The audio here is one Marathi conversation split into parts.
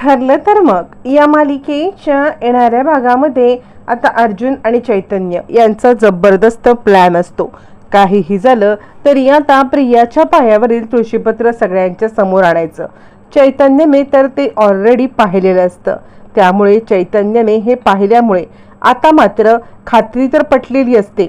ठरलं तर मग या मालिकेच्या येणाऱ्या भागामध्ये आता अर्जुन आणि चैतन्य यांचा जबरदस्त प्लॅन असतो. काहीही झालं तरी आता प्रियाच्या पायावरील तुळशीपत्र सगळ्यांच्या समोर आणायचं. चैतन्यने तर ते ऑलरेडी पाहिलेलं असतं. त्यामुळे चैतन्यने हे पाहिल्यामुळे आता मात्र खात्री तर पटलेली असते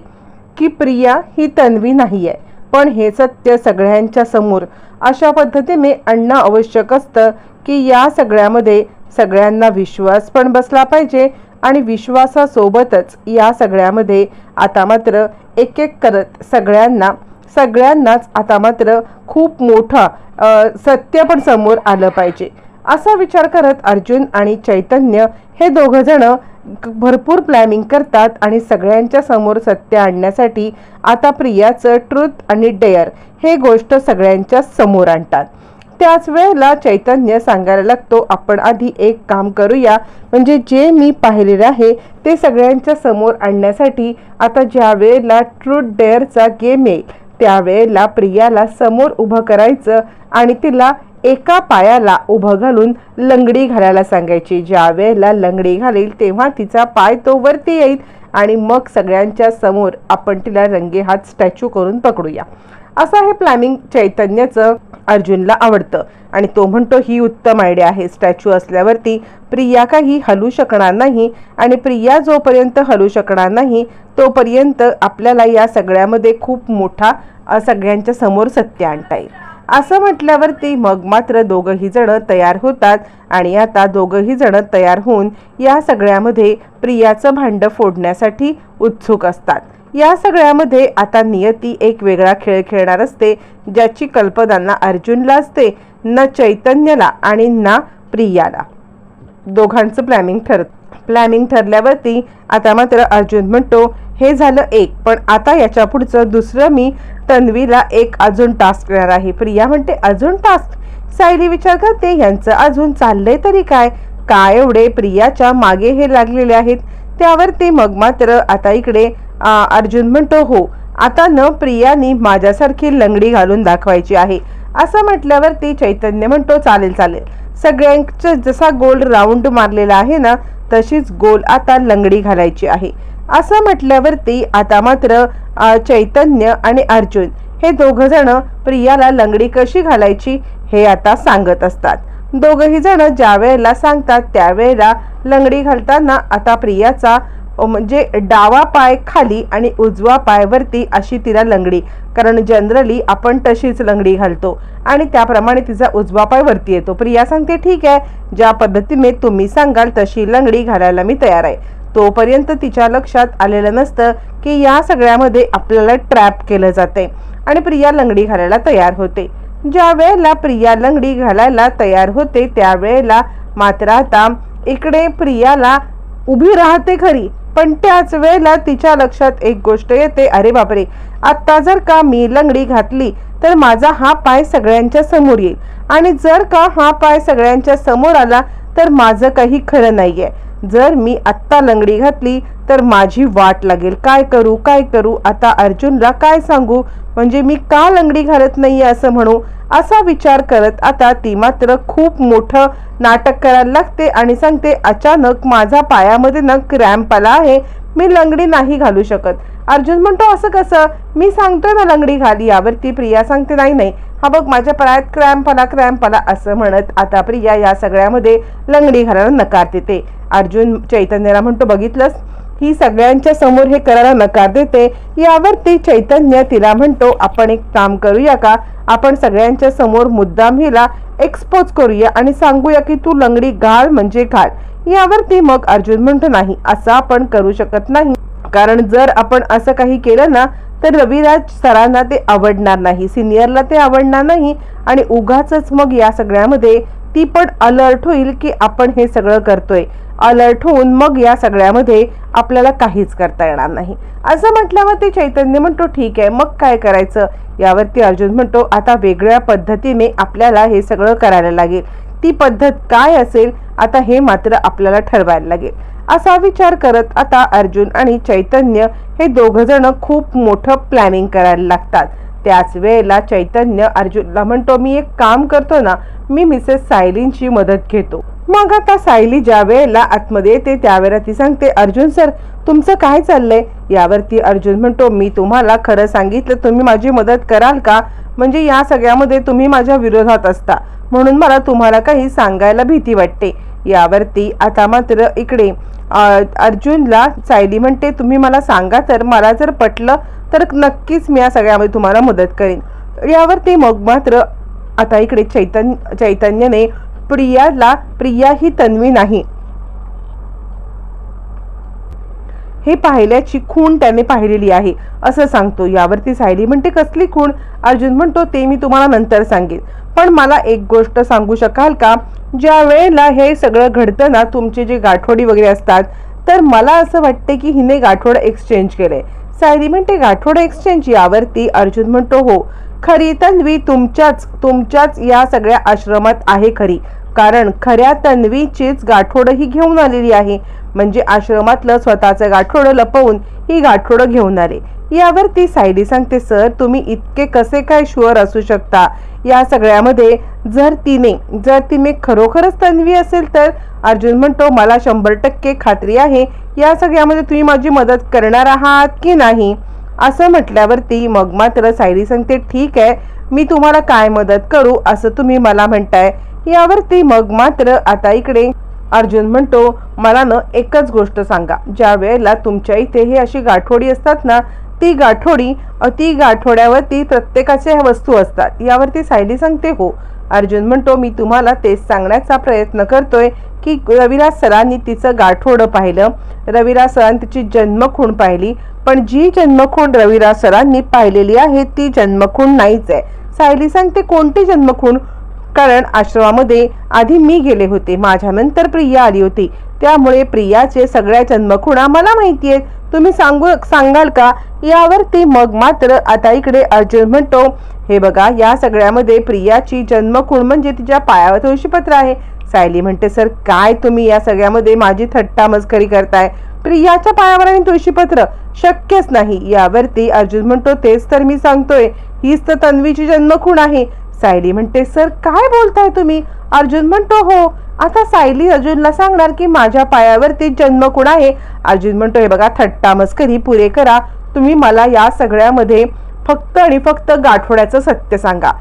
की प्रिया ही तन्वी नाही आहे पण हे सत्य सगळ्यांच्या समोर अशा पद्धतीने आणणं आवश्यक असतं की या सगळ्यामध्ये सगळ्यांना विश्वास पण बसला पाहिजे आणि विश्वासासोबतच या सगळ्यामध्ये आता मात्र एक एक करत सगळ्यांना सगळ्यांनाच आता मात्र खूप मोठा सत्य पण समोर आलं पाहिजे. असा विचार करत अर्जुन आणि चैतन्य हे दोघं जण भरपूर प्लॅनिंग करतात आणि सगळ्यांच्या समोर सत्य आणण्यासाठी आता प्रियाचं ट्रुथ आणि डेअर हे गोष्ट सगळ्यांच्या समोर आणतात. त्याच वेळेला चैतन्य सांगायला लागतो आपण आधी एक काम करूया. म्हणजे जे मी पाहिलेलं आहे ते सगळ्यांच्या समोर आणण्यासाठी आता ज्या वेळेला ट्रूथ डेअरचा गेम येईल त्यावेळेला प्रियाला समोर उभं करायचं आणि तिला एका पायाला उभं घालून लंगडी घालायला सांगायची. ज्या वेळेला लंगडी घालेल तेव्हा तिचा पाय तो वरती येईल आणि मग सगळ्यांच्या समोर आपण तिला रंगे हात स्टॅच्यू करून पकडूया. असं हे प्लॅनिंग चैतन्याचं अर्जुनला आवडतं. आणि तो म्हणतो ही उत्तम आयडिया आहे. स्टॅच्यू असल्यावरती प्रिया काही हलू शकणार नाही आणि प्रिया जोपर्यंत हलू शकणार नाही तोपर्यंत आपल्याला या सगळ्यामध्ये खूप मोठा सगळ्यांच्या समोर सत्य आणता येईल. असं म्हटल्यावरती मग मात्र दोघंही जण तयार होतात आणि आता दोघंही जण तयार होऊन या सगळ्यामध्ये प्रियाचं भांड फोडण्यासाठी उत्सुक असतात. या सगळ्यामध्ये आता नियती एक वेगळा खेळ खेळणार असते ज्याची कल्पना अर्जुनला असते न चैतन्यला आणि ना प्रियाला. दोघांचं प्लॅनिंग ठर प्लॅनिंग ठरल्यावरती आता मात्र अर्जुन म्हणतो हे झालं एक पण आता याच्या पुढचं दुसरं मी तन्वीला एक अजून टास्क देणार आहे. प्रिया म्हणते अजून टास्क सायली विचार करते यांचं अजून चाललंय तरी काय? काय एवढे प्रियाच्या मागे हे लागलेले आहेत? त्यावरती मग मात्र आता इकडे अर्जुन म्हणतो हो आता न प्रियानी माझ्यासारखी लंगडी घालून दाखवायची आहे. असं म्हटल्यावर ते चैतन्य म्हणतो चालेल चालेल. सगळ्यांचा जसा गोल राऊंड मारलेला आहे ना तशीच गोल आता लंगडी घालायची आहे. असं म्हटल्यावरती आता मात्र चैतन्य आणि अर्जुन हे दोघं जण प्रियाला लंगडी कशी घालायची हे आता सांगत असतात. दोघही जण ज्या वेळेला सांगतात त्यावेळेला लंगडी घालताना आता प्रियाचा म्हणजे डावा पाय खाली आणि उजवा पाय वरती अशी तिला लंगडी. कारण जनरली आपण तशीच लंगडी घालतो आणि त्याप्रमाणे तिचा उजवा पाय वरती येतो. प्रिया सांगते ठीक आहे ज्या पद्धतीने तुम्ही सांगाल तशी लंगडी घालायला मी तयार आहे. तोपर्यंत तिच्या लक्षात आलेलं नसतं की या सगळ्यामध्ये आपल्याला ट्रॅप केलं जाते आणि प्रिया लंगडी घालायला तयार होते. ज्या वेळेला प्रिया लंगडी घालायला तयार होते त्यावेळेला मात्र आता इकडे प्रियाला उभी राहते खरी. पण त्याच वेळेला तिच्या लक्षात एक गोष्ट येते. अरे बापरे! आत्ता जर का मी लंगडी घातली तर माझा हा पाय सगळ्यांच्या समोर येईल. आणि जर का हा पाय सगळ्यांच्या समोर आला तर माझं काही खरं नाहीये. जर मी आत्ता लंगडी घातली तर माझी वाट लागेल. काय करू काय करू? आता अर्जुनला काय सांगू? म्हणजे मी का लंगडी घालत नाही असं म्हणू? असा विचार करत आता ती मात्र खूप मोठं नाटक करायला लागते आणि सांगते अचानक माझा पायामध्ये ना क्रॅम्प आला आहे. मी लंगडी नाही घालू शकत. अर्जुन म्हणतो असं कसं? मी सांगतोय ना लंगडी घाली यावरती प्रिया सांगते नाही नाही. हा बघ माझ्या पायात क्रॅम्प आला क्रॅम्प आला असं म्हणत आता प्रिया या सगळ्यामध्ये लंगडी घालायला नकार देते. अर्जुन चैतन्याला म्हणतो बघितलंस? ही सगळ्यांच्या समोर हे करायला नकार देते. यावरती चैतन्य तिला म्हणतो आपण एक काम करूया का? आपण सगळ्यांच्या समोर मुद्दाम हिला एक्सपोज करूया आणि सांगूया की तू लंगडी घाल म्हणजे घाल. यावर ती मग अर्जुन म्हणतो नाही असं आपण करू शकत नाही. कारण जर आपण असं काही केलं ना तर रविराज सरांना ते आवडणार नाही सिनियरला ते आवडणार नाही आणि उगाच मग या सगळ्यामध्ये ती पण अलर्ट होईल की आपण हे सगळं करतोय. अलर्ट होऊन मग या सगळ्यामध्ये आपल्याला काहीच करता येणार नाही. असं म्हटल्यावर ते चैतन्य म्हणतो ठीक आहे मग काय करायचं? यावरती अर्जुन म्हणतो आता वेगळ्या पद्धतीने आपल्याला हे सगळं करायला लागेल. ती पद्धत काय असेल आता हे मात्र आपल्याला ठरवायला लागेल. असा विचार करत आता अर्जुन आणि चैतन्य हे दोघं जण खूप मोठं प्लॅनिंग करायला लागतात. त्याच वेळेला चैतन्य अर्जुनला म्हणतो मी एक काम करतो ना मी मिसेस सायलींची मदत घेतो. मग आता सायली ज्या वेळेला आतमध्ये येते त्यावेळेला ती सांगते अर्जुन सर तुमचं काय चाललंय? यावरती अर्जुन म्हणतो मी तुम्हाला खरं सांगितलं तुम्ही माझी मदत कराल का? म्हणजे या सगळ्यामध्ये तुम्ही माझ्या विरोधात असता. म्हणून मला तुम्हाला काही सांगायला भीती वाटते. यावरती आता मात्र इकडे अर्जुनला सायली म्हणते तुम्ही मला सांगा तर मला जर पटलं तर नक्कीच मी या सगळ्यामध्ये तुम्हाला मदत करेन. यावरती मग मात्र आता इकडे चैतन्य चैतन्यने प्रियाला प्रिया ही तन्वी नाही. हे पाहिल्याची खूण त्याने पाहिलेली आहे असं सांगतो. यावरती सायली म्हणते कसली खूण? अर्जुन म्हणतो ते मी तुम्हाला नंतर सांगेन. पण मला एक गोष्ट सांगू शकाल का? ज्या वेळेला हे सगळं घडतं ना तुमचे जे गाठोडी वगैरे असतात तर मला असं वाटते की हिने गाठोड एक्सचेंज केलंय. सायली म्हणते गाठोड एक्सचेंज यावरती? अर्जुन म्हणतो हो. खरी तन्वी तुमच्याच तुमच्याच या सगळ्या आश्रमात आहे खरी. कारण खऱ्या तन्वीचीच गाठोडं ही घेऊन आलेली आहे. म्हणजे आश्रमातलं स्वतःचं गाठोडं लपवून ही गाठोडं घेऊन आले. यावरती सायली सांगते सर तुम्ही इतके कसे काय शुअर असू शकता? या सगळ्यामध्ये जर तिने जर तिने खरोखरच तन्वी असेल तर अर्जुन म्हणतो मला शंभर टक्के खात्री आहे या सगळ्यामध्ये तुम्ही माझी मदत करणार आहात की नाही? असं म्हटल्यावरती मग मात्र सायली सांगते ठीक आहे मी तुम्हाला काय मदत करू असं तुम्ही मला म्हणताय. यावरती मग मात्र आता इकडे अर्जुन म्हणतो मला न एकच गोष्ट सांगा. ज्या वेळेला तुमच्या इथे ही अशी गाठोडी असतात ना ती गाठोडी ती गाठोड्यावरती प्रत्येकाच्या ह्या वस्तू असतात. यावरती सायली सांगते हो. अर्जुन म्हणतो मी तुम्हाला तेच सांगण्याचा प्रयत्न करतोय की रविराज सरांनी तिचं गाठोडं पाहिलं. रविराज सरांनी तिची जन्मखूण पाहिली. पण जी जन्मखूण रविराज सरांनी पाहिलेली आहे ती जन्मखूण नाहीच आहे. सायली सांगते कोणती जन्मखूण? कारण आश्रमामध्ये आधी मी गेले होते. माझ्यानंतर प्रिया आली होती. त्यामुळे प्रियाचे सगळ्या जन्मखुणा मला माहिती आहेत तुम्ही सांगू सांगाल का? यावरती मग मात्र आता इकडे अर्जुन म्हणतो हे बघा या सगळ्यामध्ये प्रियाची जन्मखूण म्हणजे तिच्या पायावर तुळशीपत्र आहे. सायली म्हणते सर काय तुम्ही या सगळ्यामध्ये माझी थट्टा मस्करी करताय? प्रियाच्या पायावर आणि तुळशीपत्र शक्यच नाही. यावरती अर्जुन म्हणतो तेच तर मी सांगतोय. हीच तर तन्वीची जन्मखूण आहे. सायली म्हणते सर काय बोलताय तुम्ही? अर्जुन म्हणतो हो आता सायली अर्जुनला सांगणार की माझ्या पायावरती जन्मखूण आहे? अर्जुन म्हणतो हे बघा थट्टा मस्करी पुरे करा. तुम्ही मला या सगळ्यामध्ये फक्त आणि फक्त गाठवड्याचं सत्य सांगा.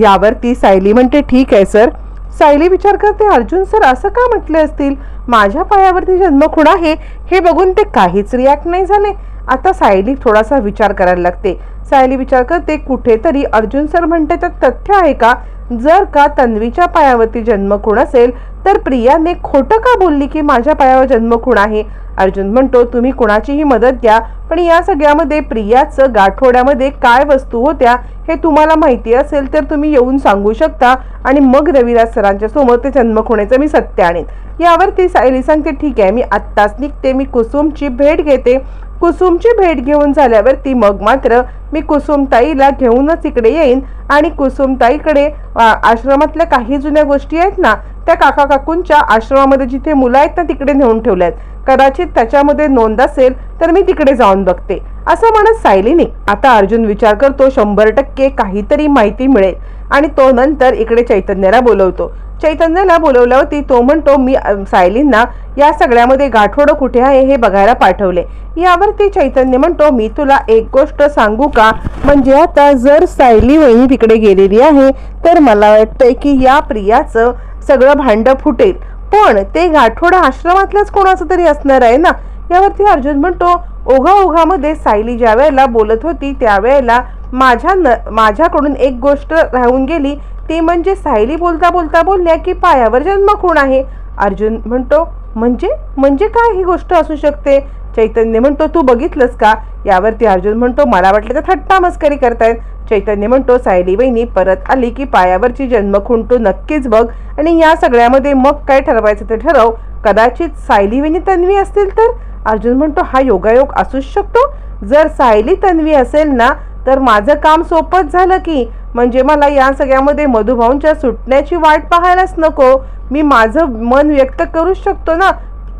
यावरती सायली म्हणते ठीक आहे सर. सायली विचार करते अर्जुन सर असं का म्हटले असतील? माझ्या पायावरती जन्मखूण आहे? हे बघून ते काहीच रिॲक्ट नाही झाले. आता सायली थोडासा विचार करायला लागते. सायली विचार करते कुठेतरी अर्जुन सर म्हणते तर तथ्य आहे का? जर का तन्वीच्या पायावरती जन्मखूण असेल तर प्रियाने खोटं का बोलली की माझ्या पायावर जन्मखूण आहे? अर्जुन म्हणतो तुम्ही कुणाचीही मदत द्या पण या सगळ्यामध्ये प्रियाचं गाठोड्यामध्ये काय वस्तू होत्या हे तुम्हाला माहिती असेल तर तुम्ही येऊन सांगू शकता आणि मग रविराज सरांच्या समोर ते जन्मखुणेचं मी सत्य आणेन. यावरती सायली सांगते ठीक आहे मी आत्ताच निघते मी कुसुमची भेट घेते कुसुमची भेट घेऊन झाल्यावरती मग मात्र मी कुसुमताईला घेऊनच इकडे येईन आणि कुसुमताईकडे आश्रमातल्या काही जुन्या गोष्टी आहेत ना त्या काका काकूंच्या आश्रमामध्ये जिथे मुलं आहेत ना तिकडे नेऊन ठेवल्या आहेत कदाचित त्याच्यामध्ये नोंद असेल तर मी तिकडे जाऊन बघते. असं म्हणत सायलीने आता अर्जुन विचार करतो शंभर टक्के काहीतरी माहिती मिळेल. आणि तो नंतर इकडे चैतन्याला बोलवतो. चैतन्याला बोलवल्यावरती तो म्हणतो मी सायलींना या सगळ्यामध्ये गाठोडं कुठे आहे हे बघायला पाठवले. यावरती चैतन्य म्हणतो मी तुला एक गोष्ट सांगू का? म्हणजे आता जर सायली वहिनी तिकडे गेलेली आहे तर मला वाटतंय की या प्रियाचं सगळं भांड फुटेल. पण ते गाठोडं आश्रमातलंच कोणाचं तरी असणार आहे ना? यावरती अर्जुन म्हणतो ओघा ओघामध्ये सायली ज्या वेळेला बोलत होती त्यावेळेला माझ्या न माझ्याकडून एक गोष्ट राहून गेली. ती म्हणजे सायली बोलता बोलता बोलल्या की पायावर जन्म कोण आहे. अर्जुन म्हणतो म्हणजे? म्हणजे काय ही गोष्ट असू शकते? चैतन्य म्हणतो तू बघितलंस का? यावरती अर्जुन म्हणतो मला वाटलं तर थट्टा मस्करी करतायत. चैतन्य म्हणतो सायली वहिनी परत आली की पायावरची जन्म तू नक्कीच बघ. आणि या सगळ्यामध्ये मग काय ठरवायचं ते ठरव. कदाचित सायली वहिनी तन्वी असतील तर? अर्जुन म्हणतो हा योगायोग असूच शकतो. जर सायली तन्वी असेल ना तर माझं काम सोपंच झालं की. म्हणजे मला या सगळ्यामध्ये मधुभाऊंच्या सुटण्याची वाट पाहायलाच नको. मी माझं मन व्यक्त करूच शकतो ना.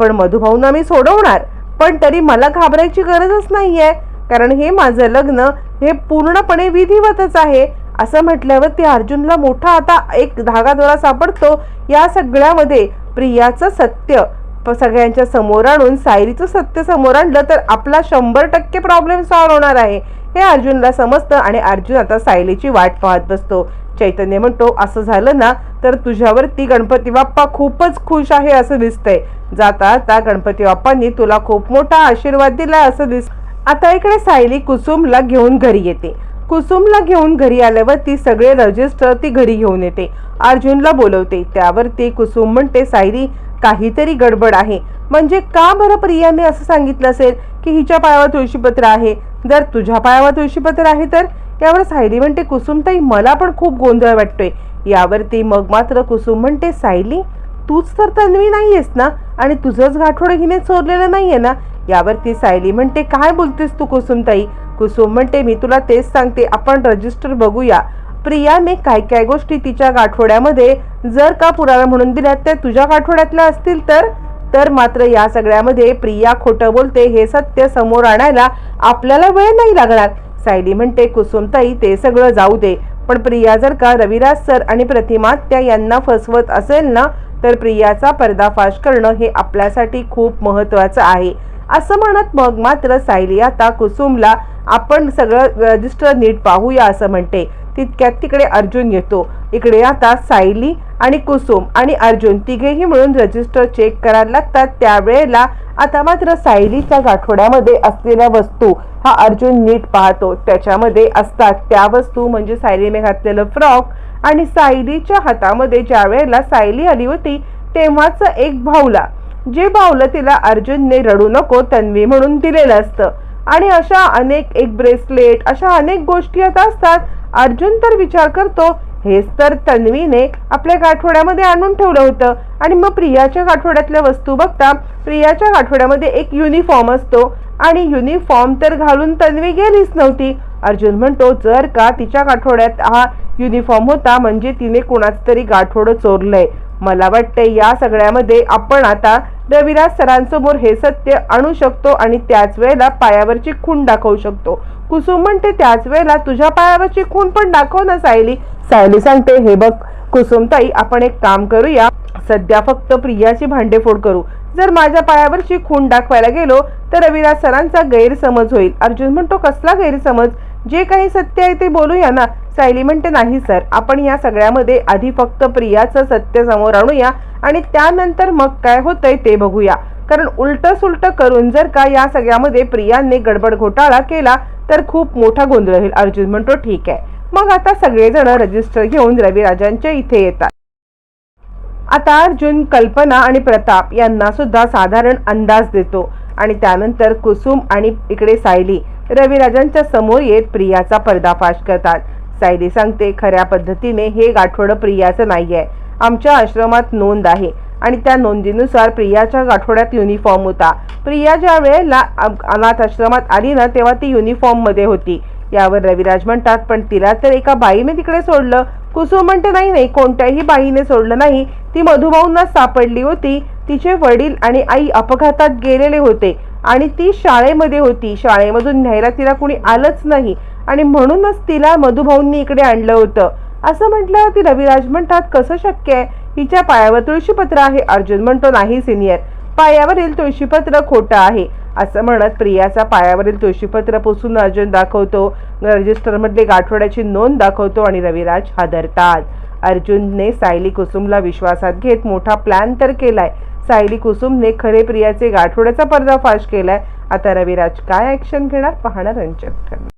पण मधुभाऊंना मी सोडवणार. पण तरी मला घाबरायची गरजच नाहीये. कारण हे माझं लग्न हे पूर्णपणे विधिवतच आहे. असं म्हटल्यावर ते अर्जुनला मोठा आता एक धागादोरा सापडतो. या सगळ्यामध्ये प्रियाचं सत्य. प- सगळ्यांच्या समोर आणून सायरीचं सत्य समोर आणलं तर आपला शंभर टक्के प्रॉब्लेम सॉल्व्ह होणार आहे. हे अर्जुनला समजतं आणि अर्जुन आता सायलीची वाट पाहत बसतो. चैतन्य म्हणतो असं झालं ना तर तुझ्यावरती गणपती बाप्पा खूपच खुश आहे असं दिसतंय. जाता आता गणपती बाप्पांनी तुला खूप मोठा आशीर्वाद दिला असं दिस आता इकडे सायली कुसुमला घेऊन घरी येते. कुसुमला घेऊन घरी आल्यावर ती सगळे रजिस्टर ती घरी घेऊन येते. अर्जुनला बोलवते. त्यावर ती कुसुम म्हणते सायली काहीतरी गडबड आहे. म्हणजे का बरं प्रियाने असं सांगितलं असेल की हिच्या पायावर तुळशीपत्र आहे? जर तुझ्या पायावर तुळशीपत्र आहे तर? यावर सायली म्हणते कुसुमताई मला पण खूप गोंधळ वाटतोय. यावरती मग मात्र कुसुम म्हणते सायली तूच तर तन्वी नाहीयेस ना? आणि तुझंच गाठोडं हिने चोरलेलं नाहीये ना? यावरती सायली म्हणते काय बोलतेस तू कुसुमताई? कुसुम म्हणते मी तुला तेच सांगते आपण रजिस्टर बघूया. प्रियाने काय काय गोष्टी तिच्या गाठोड्यामध्ये जर का पुरावा म्हणून दिल्यात त्या तुझ्या गाठोड्यातल्या असतील तर? तर मात्र या सगळ्यामध्ये प्रिया खोटं बोलते हे सत्य समोर आणायला आपल्याला वेळ नाही लागणार. सायली म्हणते कुसुमताई ते सगळं जाऊ दे. पण प्रिया जर का रविराज सर आणि प्रतिमा त्या यांना फसवत असेल ना तर प्रियाचा पर्दाफाश करणं हे आपल्यासाठी खूप महत्वाचं आहे. असं म्हणत मग मात्र सायली आता कुसुमला आपण सगळं रजिस्टर नीट पाहूया असं म्हणते. तितक्यात तिकडे अर्जुन येतो. इकडे आता सायली आणि कुसुम आणि अर्जुन तिघेही मिळून रजिस्टर चेक करायला लागतात. त्यावेळेला आता मात्र सायलीच्या गाठोड्यामध्ये असलेल्या वस्तू हा अर्जुन नीट पाहतो. त्याच्यामध्ये असतात त्या वस्तू म्हणजे सायलीने घातलेलं फ्रॉक आणि सायलीच्या हातामध्ये ज्या वेळेला सायली आली होती तेव्हाच एक भाऊला जे भावलं तिला अर्जुनने रडू नको तन्वी म्हणून दिलेलं असतं. आणि अशा अनेक एक ब्रेसलेट अशा अनेक गोष्टी आता असतात. अर्जुन तर विचार करतो हेच तर तन्वीने आपल्या गाठोड्यामध्ये आणून ठेवलं होतं. आणि मग प्रियाच्या गाठोड्यातल्या वस्तू बघता प्रियाच्या गाठोड्यामध्ये एक युनिफॉर्म असतो. आणि युनिफॉर्म तर घालून तन्वी गेलीच नव्हती. अर्जुन म्हणतो जर का तिच्या गाठोड्यात हा युनिफॉर्म होता म्हणजे तिने कुणाचं तरी गाठोडं चोरलंय. मला वाटतंय या सगळ्यामध्ये आपण आता रविराज सरांसमोर हे सत्य आणू शकतो आणि त्याच वेळेला पायावरची खूण दाखवू शकतो. कुसुम म्हणते त्याच वेळेला तुझ्या पायावरची खूण पण दाखव ना सायली सायली सांगते हे बघ कुसुमताई आपण एक काम करूया. सध्या फक्त प्रियाची भांडेफोड करू. जर माझ्या पायावरची खूण दाखवायला गेलो तर रविराज सरांचा गैरसमज होईल. अर्जुन म्हणतो कसला गैरसमज? जे काही सत्य आहे ते बोलूया ना. सायली म्हणते नाही सर. आपण या सगळ्यामध्ये आधी फक्त प्रियाचं सत्य समोर आणूया आणि त्यानंतर मग काय होतंय ते बघूया. कारण उलट सुलट करून जर का या सगळ्यामध्ये प्रियाने गडबड घोटाळा केला तर खूप मोठा गोंधळ होईल. अर्जुन म्हणतो ठीक आहे. मग आता सगळेजण रजिस्टर घेऊन रविराजांच्या इथे येतात. आता अर्जुन कल्पना आणि प्रताप यांना सुद्धा साधारण अंदाज देतो. आणि त्यानंतर कुसुम आणि इकडे सायली रविराजांच्या समोर येत प्रियाचा पर्दाफाश करतात. सायली सांगते खऱ्या पद्धतीने हे गाठोडं प्रियाचं नाहीये. आमच्या आश्रमात नोंद आहे आणि त्या नोंदीनुसार प्रियाच्या गाठोड्यात युनिफॉर्म होता. प्रिया ज्या वेळेला अनाथ आश्रमात आली ना तेव्हा ती युनिफॉर्ममध्ये होती. यावर रविराज म्हणतात पण तिला तर एका बाईने तिकडे सोडलं. कुसुम म्हणते नाही नाही कोणत्याही बाईने सोडलं नाही. ती मधुभाऊंना सापडली होती. तिचे वडील आणि आई अपघातात गेलेले होते आणि ती शाळेमध्ये होती. शाळेमधून न्यायला तिला कुणी आलंच नाही. आणि म्हणूनच तिला मधुभाऊंनी इकडे आणलं होतं. असं म्हटल्यावर ती रविराज म्हणतात कसं शक्य आहे? हिच्या पायावर तुळशीपत्र आहे. अर्जुन म्हणतो नाही सिनियर. पायावरील तुळशीपत्र खोटं आहे. असं म्हणत प्रियाचा पायावरील तुळशीपत्र पुसून अर्जुन दाखवतो. रजिस्टरमधले गाठवड्याची नोंद दाखवतो आणि रविराज हादरतात. अर्जुनने सायली कुसुमला विश्वासात घेत मोठा प्लॅन तर केलाय. सायली कुसुमने खरे प्रियाचे गाठोड्याचा पर्दाफाश केलाय. आता रविराज काय ऍक्शन घेणार? पाहणं रंजक ठरणार.